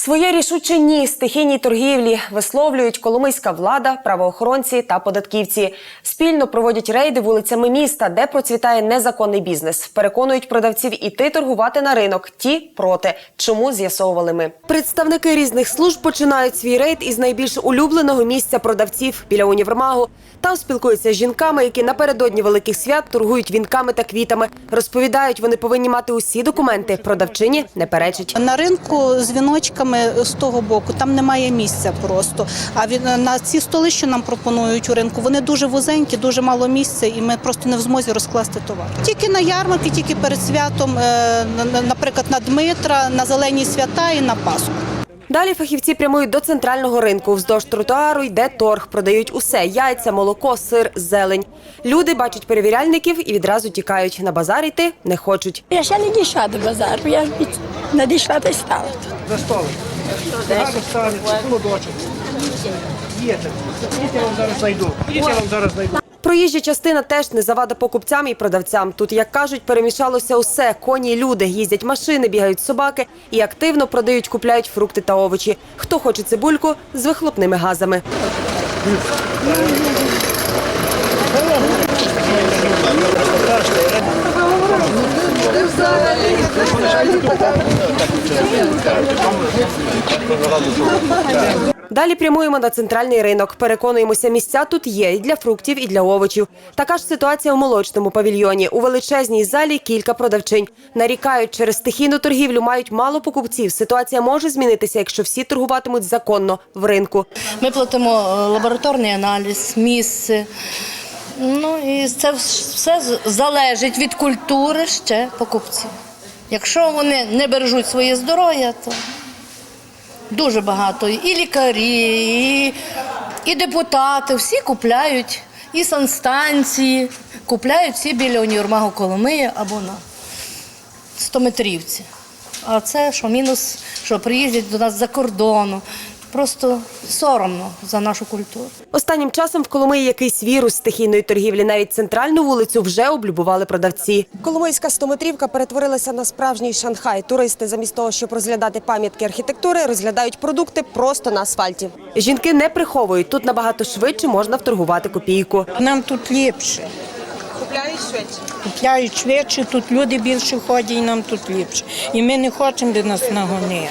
Своє рішуче ні стихійній торгівлі висловлюють коломийська влада, правоохоронці та податківці. Спільно проводять рейди вулицями міста, де процвітає незаконний бізнес. Переконують продавців іти торгувати на ринок. Ті проти. Чому з'ясовували ми? Представники різних служб починають свій рейд із найбільш улюбленого місця продавців біля універмагу. Там спілкуються з жінками, які напередодні великих свят торгують вінками та квітами. Розповідають, вони повинні мати усі документи. Продавчині не перечить. На ринку з віночками з того боку там немає місця просто. А він на ці столи, що нам пропонують у ринку, вони дуже вузенькі, дуже мало місця, і ми просто не в змозі розкласти товар. Тільки на ярмарки, тільки перед святом, е, на- на- наприклад, на Дмитра, на зелені свята і на Пасху. Далі фахівці прямують до центрального ринку. Вздовж тротуару йде торг. Продають усе: яйця, молоко, сир, зелень. Люди бачать перевіряльників і відразу тікають. На базар йти не хочуть. Я ще не дійшла до базару, я ж не дійшла та й стала тут. За столик. Гарно ставиться, холодочок. Є так. Я вам зараз знайду. Я вам зараз знайду. Проїжджа частина теж не завада покупцям і продавцям. Тут, як кажуть, перемішалося усе: коні, люди, їздять машини, бігають собаки і активно продають, купляють фрукти та овочі. Хто хоче цибульку з вихлопними газами. Далі прямуємо на центральний ринок. Переконуємося, місця тут є і для фруктів, і для овочів. Така ж ситуація у молочному павільйоні. У величезній залі кілька продавчинь. Нарікають, через стихійну торгівлю мають мало покупців. Ситуація може змінитися, якщо всі торгуватимуть законно в ринку. Ми платимо е, лабораторний аналіз, місце. Ну і це все залежить від культури ще покупців. Якщо вони не бережуть своє здоров'я, то дуже багато. І лікарі, і, і депутати, всі купляють, і санстанції, купляють всі біля універмагу Коломиї або на 100-метрівці. А це що мінус, що приїздять до нас за кордону. Просто соромно за нашу культуру. Останнім часом в Коломиї якийсь вірус стихійної торгівлі. Навіть центральну вулицю вже облюбували продавці. Коломийська стометрівка перетворилася на справжній Шанхай. Туристи замість того, щоб розглядати пам'ятки архітектури, розглядають продукти просто на асфальті. Жінки не приховують. Тут набагато швидше можна вторгувати копійку. Нам тут ліпше. Купляють швидше. Купляють швидше, тут люди більше ходять, і нам тут ліпше. І ми не хочемо, де нас нагонили.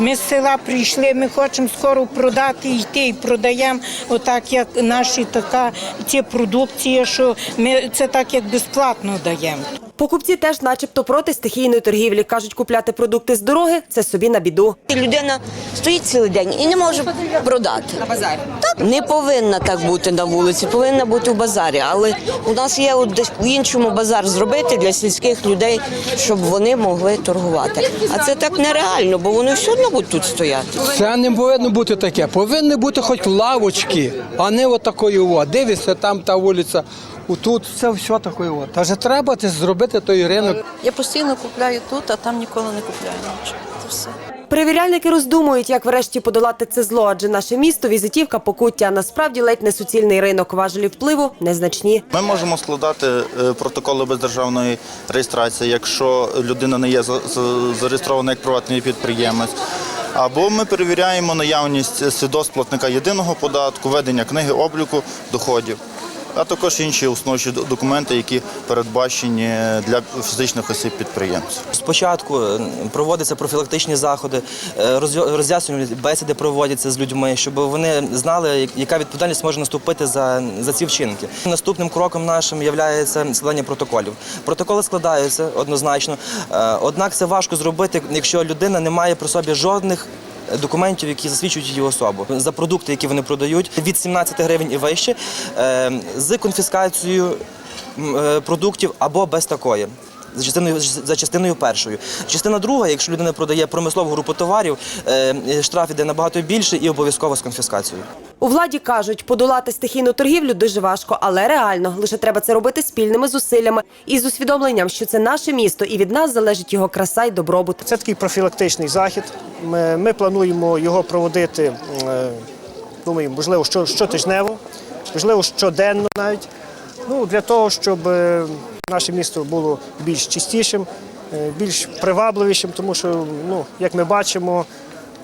Ми з села прийшли, ми хочемо скоро продати йти, і продаємо отак, як наші така ці продукції, що ми це так як безплатно даємо. Покупці теж, начебто, проти стихійної торгівлі. кажуть, купляти продукти з дороги це собі на біду. Людина стоїть цілий день і не може продати. На базарі. Так, не повинна так бути на вулиці, повинна бути в базарі. Але у нас є от десь в іншому базар зробити для сільських людей, щоб вони могли торгувати. А це так нереально, бо вони все одно будуть тут стояти. Це не повинно бути таке. Повинні бути хоч лавочки, а не отакої. О. Дивишся, там та вулиця. Тут це все таке. О. Та же треба це зробити той ринок. Я постійно купляю тут, а там ніколи не купляю нічого. Це все. Перевіряльники роздумують, як врешті подолати це зло, адже наше місто візитівка покуття. а Насправді ледь не суцільний ринок. Важелі впливу незначні. Ми можемо складати е, протоколи бездержавної реєстрації, якщо людина не є за- за- зареєстрована як приватний підприємець. Або ми перевіряємо наявність свідоцтв платника єдиного податку, ведення книги обліку доходів, а також інші установчі д- документи, які передбачені для фізичних осіб підприємців. Спочатку е, проводяться профілактичні заходи, е, роз'яснювальні бесіди проводяться з людьми, щоб вони знали, яка відповідальність може наступити за, за ці вчинки. Наступним кроком нашим є складання протоколів. Протоколи складаються однозначно, е, однак це важко зробити, якщо людина не має при собі жодних. Документів, які засвідчують її особу за продукти, які вони продають, від 17 гривень і вище, е, з конфіскацією е, продуктів або без такої. За частиною за частиною першою. Частина друга, якщо людина продає промислову групу товарів, е, штраф іде набагато більше і обов'язково з конфіскацією. У владі кажуть, подолати стихійну торгівлю дуже важко, але реально. Лише треба це робити спільними зусиллями і з усвідомленням, що це наше місто, і від нас залежить його краса й добробут. Це такий профілактичний захід. Ми, ми плануємо його проводити, е, думаю, можливо, що, щотижнево, можливо, щоденно навіть. Ну, для того, щоб е, наше місто було більш чистішим е, більш привабливішим, тому що, ну, як ми бачимо,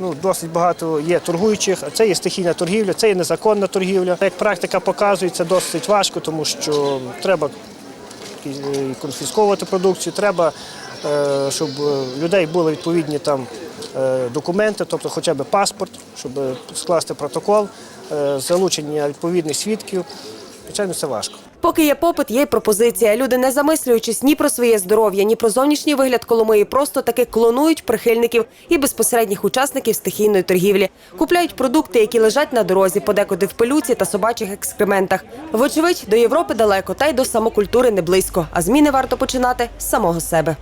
ну, досить багато є торгуючих, а це є стихійна торгівля, це є незаконна торгівля. Як практика показує, це досить важко, тому що треба конфісковувати продукцію, треба, е, щоб у людей були відповідні там е, документи, тобто хоча б паспорт, щоб скласти протокол, е, залучення відповідних свідків. Звичайно, це важко. Поки є попит, є й пропозиція. Люди, не замислюючись ні про своє здоров'я, ні про зовнішній вигляд Коломиї, просто таки клонують прихильників і безпосередніх учасників стихійної торгівлі. Купляють продукти, які лежать на дорозі, подекуди в пилюці та собачих екскрементах. Вочевидь, до Європи далеко, та й до самокультури не близько. А зміни варто починати з самого себе.